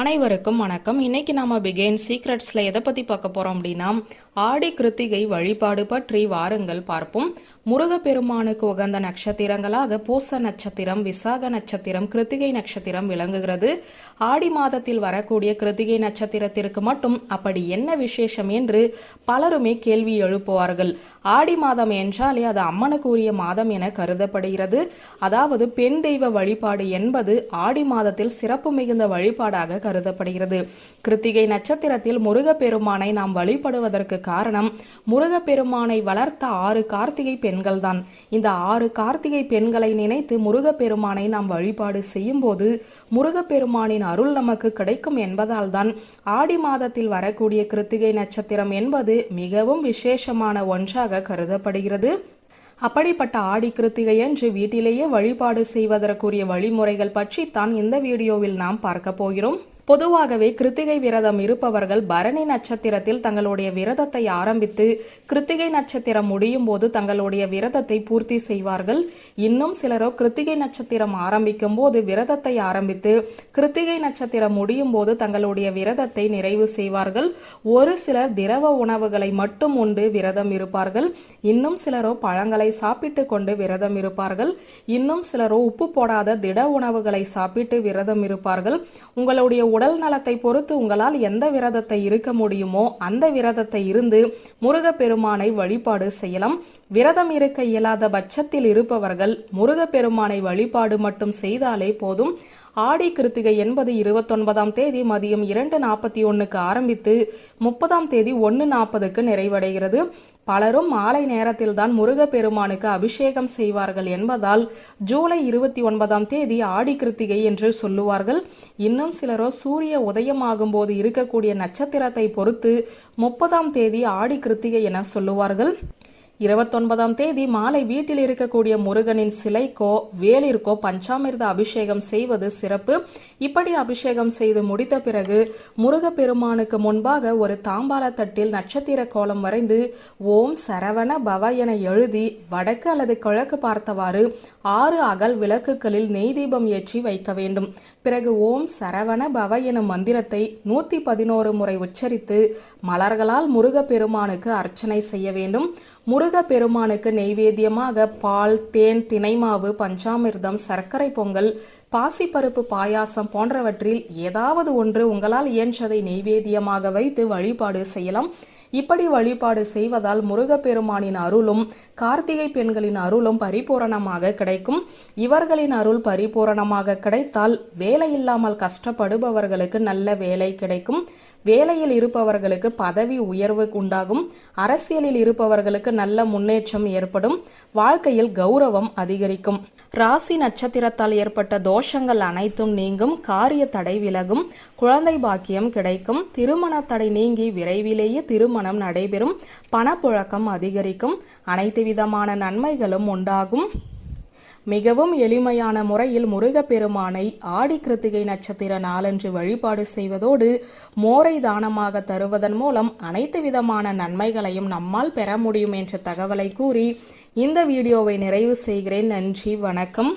அனைவருக்கும் வணக்கம். இன்னைக்கு நாம பிகேன் சீக்ரெட்ஸ்ல எதை பத்தி பார்க்க போறோம் அப்படின்னா ஆடி கிருத்திகை வழிபாடு பற்றி வாருங்கள் பார்ப்போம். முருகப்பெருமானுக்கு உகந்த நட்சத்திரங்களாக பூச நட்சத்திரம் விசாக நட்சத்திரம் கிருத்திகை நட்சத்திரம் விளங்குகிறது. ஆடி மாதத்தில் வரக்கூடிய கிருத்திகை நட்சத்திரத்திற்கு மட்டும் அப்படி என்ன விசேஷம் என்று பலருமே கேள்வி எழுப்புவார்கள். ஆடி மாதம் என்றாலே அது அம்மனுக்கு உரிய மாதம் என கருதப்படுகிறது. அதாவது பெண் தெய்வ வழிபாடு என்பது ஆடி மாதத்தில் சிறப்பு மிகுந்த வழிபாடாக கருதப்படுகிறது. கிருத்திகை நட்சத்திரத்தில் முருகப்பெருமானை நாம் வழிபடுவதற்கு காரணம் முருகப்பெருமானை வளர்த்த ஆறு கார்த்திகை பெண் பெண்கள்தான். இந்த ஆறு கார்த்திகை பெண்களை நினைத்து முருகப்பெருமானை நாம் வழிபாடு செய்யும்போது முருகப்பெருமானின் அருள் நமக்கு கிடைக்கும் என்பதால் தான் ஆடி மாதத்தில் வரக்கூடிய கிருத்திகை நட்சத்திரம் என்பது மிகவும் விசேஷமான ஒன்றாக கருதப்படுகிறது. அப்படிப்பட்ட ஆடி கிருத்திகை என்று வீட்டிலேயே வழிபாடு செய்வதற்குரிய வழிமுறைகள் பற்றி தான் இந்த வீடியோவில் நாம் பார்க்க போகிறோம். பொதுவாகவே கிருத்திகை விரதம் இருப்பவர்கள் பரணி நட்சத்திரத்தில் தங்களுடைய விரதத்தை ஆரம்பித்து கிருத்திகை நட்சத்திரம் முடியும் போது தங்களுடைய விரதத்தை பூர்த்தி செய்வார்கள். இன்னும் சிலரோ கிருத்திகை நட்சத்திரம் ஆரம்பிக்கும் போது விரதத்தை ஆரம்பித்து கிருத்திகை நட்சத்திரம் முடியும் போது தங்களுடைய விரதத்தை நிறைவு செய்வார்கள். ஒரு சிலர் திரவ உணவுகளை மட்டும் உண்டு விரதம் இருப்பார்கள். இன்னும் சிலரோ பழங்களை சாப்பிட்டு கொண்டு விரதம் இருப்பார்கள். இன்னும் சிலரோ உப்பு போடாத திட உணவுகளை சாப்பிட்டு விரதம் இருப்பார்கள். உங்களுடைய உடல் நலத்தை பொறுத்து உங்களால் எந்த விரதத்தை இருக்க முடியுமோ அந்த விரதத்தை இருந்து முருகப்பெருமானை வழிபாடு செய்யலாம். விரதம் இருக்க இயலாத பட்சத்தில் இருப்பவர்கள் முருகப்பெருமானை வழிபாடு மட்டும் செய்தாலே போதும். ஆடி கிருத்திகை என்பது இருபத்தொன்பதாம் தேதி மதியம் இரண்டு நாற்பத்தி ஒன்றுக்கு ஆரம்பித்து முப்பதாம் தேதி ஒன்று நாற்பதுக்கு நிறைவடைகிறது. பலரும் மாலை நேரத்தில்தான் முருகப்பெருமானுக்கு அபிஷேகம் செய்வார்கள் என்பதால் ஜூலை இருபத்தி ஒன்பதாம் தேதி ஆடி கிருத்திகை என்று சொல்லுவார்கள். இன்னும் சிலரோ சூரிய உதயமாகும் போது இருக்கக்கூடிய நட்சத்திரத்தை பொறுத்து முப்பதாம் தேதி ஆடி கிருத்திகை என சொல்லுவார்கள். இருபத்தொன்பதாம் தேதி மாலை வீட்டில் இருக்கக்கூடிய முருகனின் சிலைக்கோ வேலிற்கோ பஞ்சாமிர்த அபிஷேகம் செய்வது சிறப்பு. இப்படி அபிஷேகம் செய்து முடித்த பிறகு முருகப்பெருமானுக்கு முன்பாக ஒரு தாம்பால தட்டில் நட்சத்திர கோலம் வரைந்து ஓம் சரவண பவ என எழுதி வடக்கு அல்லது கிழக்கு பார்த்தவாறு ஆறு அகல் விளக்குகளில் நெய் தீபம் ஏற்றி வைக்க வேண்டும். பிறகு ஓம் சரவண பவ எனும் மந்திரத்தை நூத்தி பதினோரு முறை உச்சரித்து மலர்களால் முருகப்பெருமானுக்கு அர்ச்சனை செய்ய வேண்டும். முருகப்பெருமானுக்கு நெய்வேத்தியமாக பால் தேன் தினைமாவு பஞ்சாமிர்தம் சர்க்கரை பொங்கல் பாசிப்பருப்பு பாயாசம் போன்றவற்றில் ஏதாவது ஒன்று உங்களால் இயன்றதை நெய்வேத்தியமாக வைத்து வழிபாடு செய்யலாம். இப்படி வழிபாடு செய்வதால் முருகப்பெருமானின் அருளும் கார்த்திகை பெண்களின் அருளும் பரிபூரணமாக கிடைக்கும். இவர்களின் அருள் பரிபூரணமாக கிடைத்தால் வேலையில்லாமல் கஷ்டப்படுபவர்களுக்கு நல்ல வேலை கிடைக்கும். வேலையில் இருப்பவர்களுக்கு பதவி உயர்வு உண்டாகும். அரசியலில் இருப்பவர்களுக்கு நல்ல முன்னேற்றம் ஏற்படும். வாழ்க்கையில் கௌரவம் அதிகரிக்கும். ராசி நட்சத்திரத்தால் ஏற்பட்ட தோஷங்கள் அனைத்தும் நீங்கும். காரிய தடை விலகும். குழந்தை பாக்கியம் கிடைக்கும். திருமண தடை நீங்கி விரைவிலேயே திருமணம் நடைபெறும். பணப்புழக்கம் அதிகரிக்கும். அனைத்து விதமான நன்மைகளும் உண்டாகும். மிகவும் எளிமையான முறையில் முருகப்பெருமானை ஆடி கிருத்திகை நட்சத்திர நாளன்று வழிபாடு செய்வதோடு மோரை தானமாக தருவதன் மூலம் அனைத்து விதமான நன்மைகளையும் நம்மால் பெற முடியும் என்ற தகவலை கூறி இந்த வீடியோவை நிறைவு செய்கிறேன். நன்றி வணக்கம்.